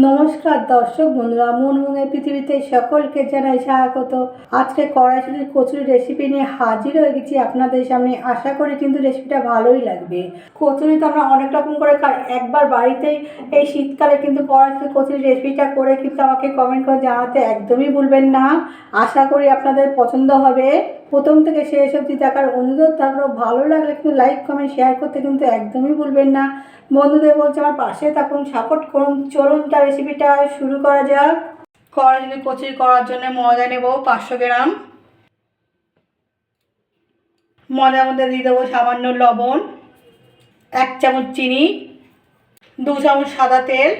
নমস্কার দর্শক বন্ধুরা মনমনের পৃথিবীতে সকলকে জানাই স্বাগত। আজকে কড়াইশুটির কচুরি রেসিপি নিয়ে হাজির হয়ে গেছি আপনাদের সামনে। আশা করি কিন্তু রেসিপিটা ভালোই লাগবে। কচুরি তো আমরা অনেক রকম করে খাই। একবার বাড়িতেই এই শীতকালে কিন্তু কড়াইশুটি কচুরি রেসিপিটা করে কিন্তু আমাকে কমেন্ট করে জানাতে একদমই ভুলবেন না। আশা করি আপনাদের পছন্দ হবে। প্রথম থেকে শেষ অবধি দেখার অনুরোধ থাকলেও ভালো লাগলে কিন্তু লাইক কমেন্ট শেয়ার করতে কিন্তু একদমই ভুলবেন না। বন্ধুদের বলছে আমার পাশে থাকুন সাপোর্ট করুন। চলুন তার রেসিপিটা শুরু করা যাক। কড়াইশুটি কচুরি করার জন্য ময়দা নেব, পাঁচশো গ্রাম। ময়দার মধ্যে দিয়ে দেবো সামান্য লবণ, এক চামচ চিনি, দু চামচ সাদা তেল।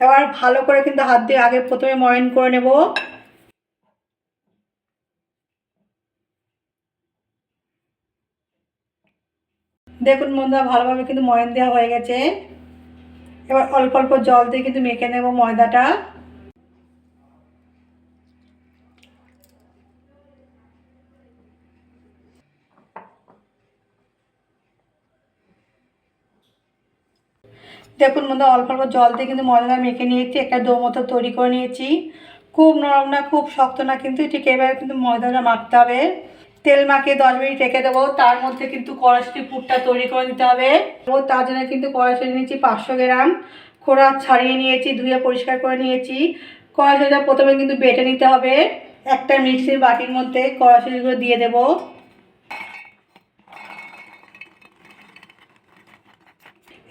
এবার ভালো করে কিন্তু হাত দিয়ে আগে প্রথমে ময়ন করে নেব। দেখুন বন্ধুরা, ভালোভাবে কিন্তু ময়ন দেওয়া হয়ে গেছে। এবার অল্প অল্প জল দিয়ে কিন্তু মেখে নেব ময়দাটা। দেখুন মধ্যে অল্প অল্প জল দিয়ে কিন্তু ময়দাটা মেখে নিয়েছি, একটা ডো মতো তৈরি করে নিয়েছি। খুব নরম না, খুব শক্ত না, কিন্তু ঠিক এভাবে কিন্তু ময়দাটা মাখতে হবে। তেল মাখিয়ে দশ মিনিট রেখে দেবো, তার মধ্যে কিন্তু কড়াইশুটি পুরটা তৈরি করে নিতে হবে। ও তার জন্য কিন্তু কড়াইশুটি নিয়েছি পাঁচশো গ্রাম, খোড়া ছাড়িয়ে নিয়েছি, ধুয়ে পরিষ্কার করে নিয়েছি। কড়াইশুটিটা প্রথমে কিন্তু বেটে নিতে হবে। একটা মিক্সির বাটির মধ্যে কড়াইশুটিগুলো দিয়ে দেবো।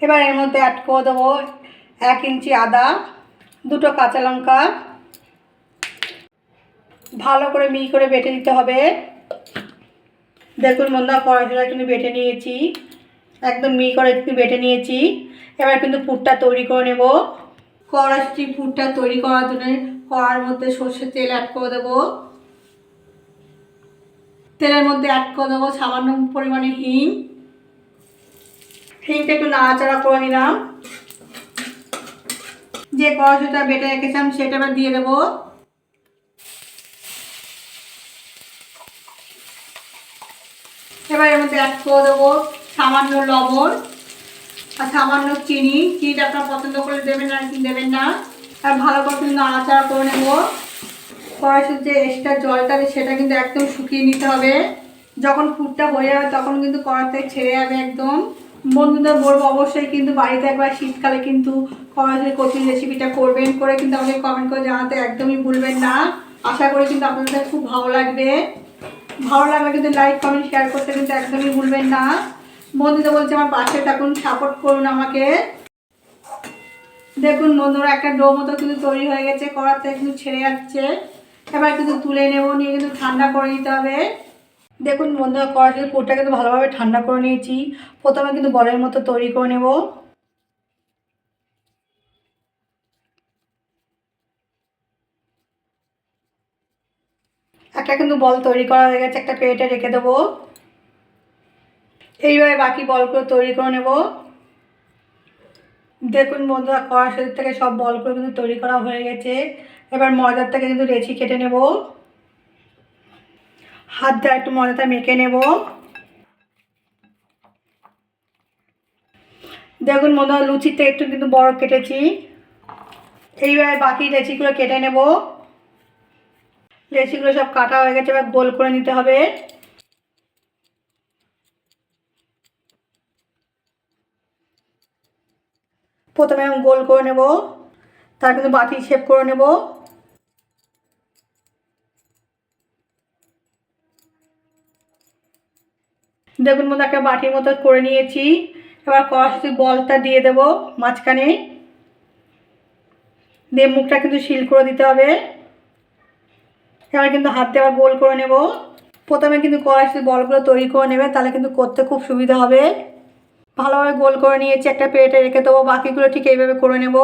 এবার এর মধ্যে অ্যাড করে দেবো এক ইঞ্চি আদা, দুটো কাঁচা লঙ্কা। ভালো করে মিহি করে বেটে নিতে হবে। দেখুন বন্ধুরা কড়াইশুটা কিন্তু বেটে নিয়েছি। একদম মিহি করে কিন্তু বেটে নিয়েছি। এবার কিন্তু পুরটা তৈরি করে নেব। কড়াইশুটি পুরটা তৈরি করার জন্য কড়ার মধ্যে সর্ষের তেল অ্যাড করে দেবো। তেলের মধ্যে অ্যাড করে দেবো সামান্য পরিমাণে হিং। হিংটা একটু নাড়াচাড়া করে নিলাম। যে কড়াইশুটা বেটে রেখেছিলাম সেটা এবার দিয়ে দেবো। এবার এর মধ্যে অ্যাড করে দেবো সামান্য লবণ আর সামান্য চিনি। চিনিটা আপনার পছন্দ করে দেবেন কি দেবেন না। আর ভালো করে কিন্তু নাড়াচাড়া করে নেব। কড়াইশুর যে এক্সট্রা জলটা সেটা কিন্তু একদম শুকিয়ে নিতে হবে। যখন ফুটটা হয়ে যাবে তখন কিন্তু কড়া থেকে ছেড়ে যাবে একদম। বন্ধুদের বলব অবশ্যই কিন্তু বাড়িতে একবার শীতকালে কিন্তু কড়াইশুর কচুরি রেসিপিটা করবেন, করে কিন্তু আমাকে কমেন্ট করে জানাতে একদমই ভুলবেন না। আশা করি কিন্তু আপনাদের খুব ভালো লাগবে। ভালো লাগলে কিন্তু লাইক কমেন্ট শেয়ার করতে কিন্তু একদমই ভুলবেন না। বন্ধুদের বলছে আমার পাশে থাকুন সাপোর্ট করুন আমাকে। দেখুন বন্ধুরা, একটা ডো মতো কিন্তু তৈরি হয়ে গেছে থেকে কিন্তু ছেড়ে যাচ্ছে। এবার কিন্তু তুলে নেব, নিয়ে কিন্তু ঠান্ডা করে নিতে হবে। দেখুন বন্ধুরা কড়া থেকে পুরটা কিন্তু ভালোভাবে ঠান্ডা করে নিয়েছি। প্রথমে কিন্তু বলের মতো তৈরি করে নেব। একটা কিন্তু বল তৈরি করা হয়ে গেছে, একটা প্লেটে রেখে দেবো। এইভাবে বাকি বলগুলো তৈরি করে নেব। দেখুন বন্ধুরা কড়াশির থেকে সব বলগুলো কিন্তু তৈরি করা হয়ে গেছে। এবার ময়দার থেকে কিন্তু রেচি কেটে নেব। হাত দিয়ে একটু ময়দাটা মেখে নেব। দেখুন মনে হয় লুচিতে একটু কিন্তু বড় কেটেছি। এইভাবে বাকি লেচিগুলো কেটে নেব। লেচিগুলো সব কাটা হয়ে গেছে, এবার গোল করে নিতে হবে। প্রথমে গোল করে নেব তার কিন্তু বাটি শেপ করে নেব। দেখুন মতো একটা বাটির মতো করে নিয়েছি। এবার কড়াশুটির বলটা দিয়ে দেব মাঝখানে। দিয়ে মুখটা কিন্তু শিল করে দিতে হবে। এবার কিন্তু হাত আবার গোল করে নেব। প্রথমে কিন্তু কড়াইশুটির বলগুলো তৈরি করে নেবে, তাহলে কিন্তু করতে খুব সুবিধা হবে। ভালোভাবে গোল করে নিয়েছি, একটা প্লেটে রেখে দেবো, বাকিগুলো ঠিক এইভাবে করে নেব।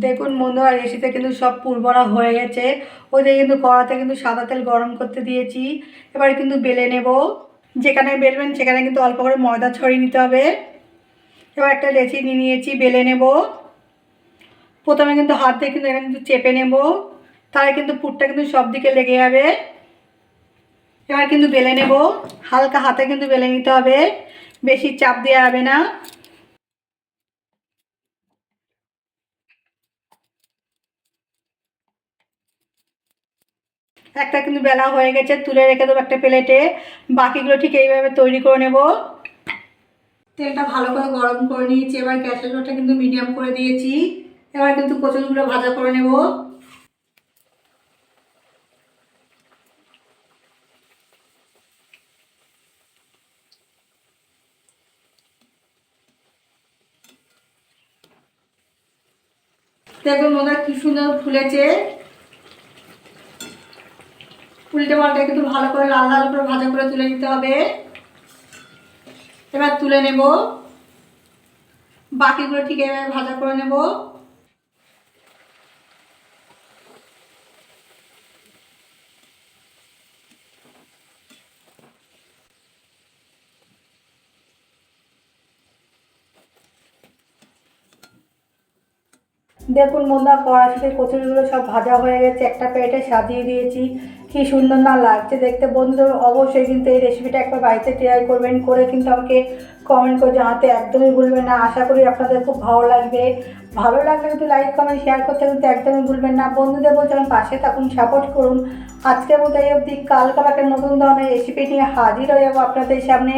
দেখুন বন্ধুরা রেসিতে কিন্তু সব পুরবরা হয়ে গেছে। ওইদিকে কিন্তু কড়াতে কিন্তু সাদা তেল গরম করতে দিয়েছি। এবার কিন্তু বেলে নেব। যেখানে বেলবেন সেখানে কিন্তু অল্প করে ময়দা ছড়িয়ে নিতে হবে। এবার একটা লেচি নিয়ে নিয়েছি, বেলে নেব। প্রথমে কিন্তু হাত দিয়ে কিন্তু এখানে কিন্তু চেপে নেব। তাহলে কিন্তু পুরটা কিন্তু সব দিকে লেগে যাবে। এবার কিন্তু বেলে নেব। হালকা হাতে কিন্তু বেলে নিতে হবে। বেশি চাপ দেওয়া যাবে না। একটা কিন্তু বেলা হয়ে গেছে, তুলে রেখে দেবো একটা প্লেটে। বাকিগুলো ঠিক এইভাবে তৈরি করে নেব। তেলটা ভালো করে গরম করে নিয়েছি, এবার গ্যাসের জলটা কিন্তু মিডিয়াম করে দিয়েছি। এবার কিন্তু কচুরিগুলো ভাজা করে নেব। দেখুন মনে কি সুন্দর ফুলেছে। উল্টে পাল্টে কিন্তু ভালো করে লাল লাল করে ভাজা করে তুলে নিতে হবে। এবার তুলে নেব। বাকিগুলো ঠিক এভাবে ভাজা করে নেব। দেখুন বন্ধুরা, কড়াইতে কচুরিগুলো সব ভাজা হয়ে গেছে, একটা প্লেটে সাজিয়ে দিয়েছি। কি সুন্দর না লাগছে দেখতে। বন্ধুদের অবশ্যই কিন্তু এই রেসিপিটা একবার বাড়িতে ট্রাই করবেন, করে কিন্তু আমাকে কমেন্ট করে জানাতে একদমই ভুলবেন না। আশা করি আপনাদের খুব ভালো লাগবে। ভালো লাগলে কিন্তু লাইক কমেন্ট শেয়ার করতে কিন্তু একদমই ভুলবেন না। বন্ধুদের আমার পাশে থাকুন সাপোর্ট করুন। আজকের মতো এই অবধি, কালকে একটা নতুন ধরনের রেসিপি নিয়ে হাজির হয়ে যাব আপনাদের সামনে।